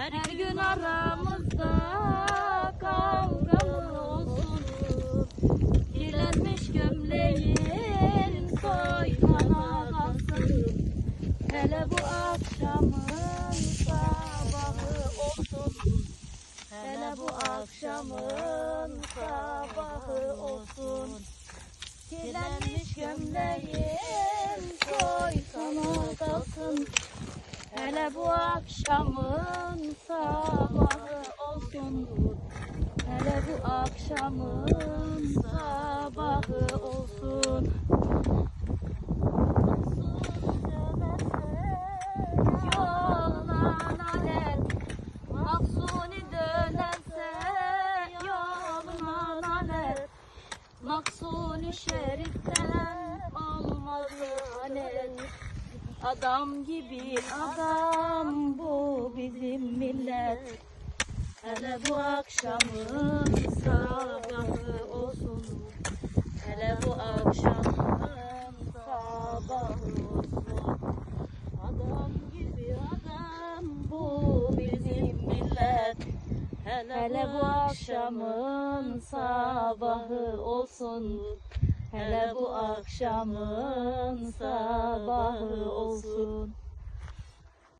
Her gün aramızda kavga mı olsun Kirlenmiş gömleğin soykana kalsın. Hele bu akşamın sabahı olsun. Hele bu akşamın sabahı olsun. Kirlenmiş gömleğin soykana kalsın Hele bu akşamın sabahı olsun Hele bu akşamın sabahı olsun. Maksuni şeriften olmaz lanet Adam gibi adam bu bizim millet. Hele bu akşamın sabahı olsun. Hele bu akşamın sabahı olsun Adam gibi adam bu bizim millet Hele bu akşamın sabahı olsun. Hele bu akşamın sabahı olsun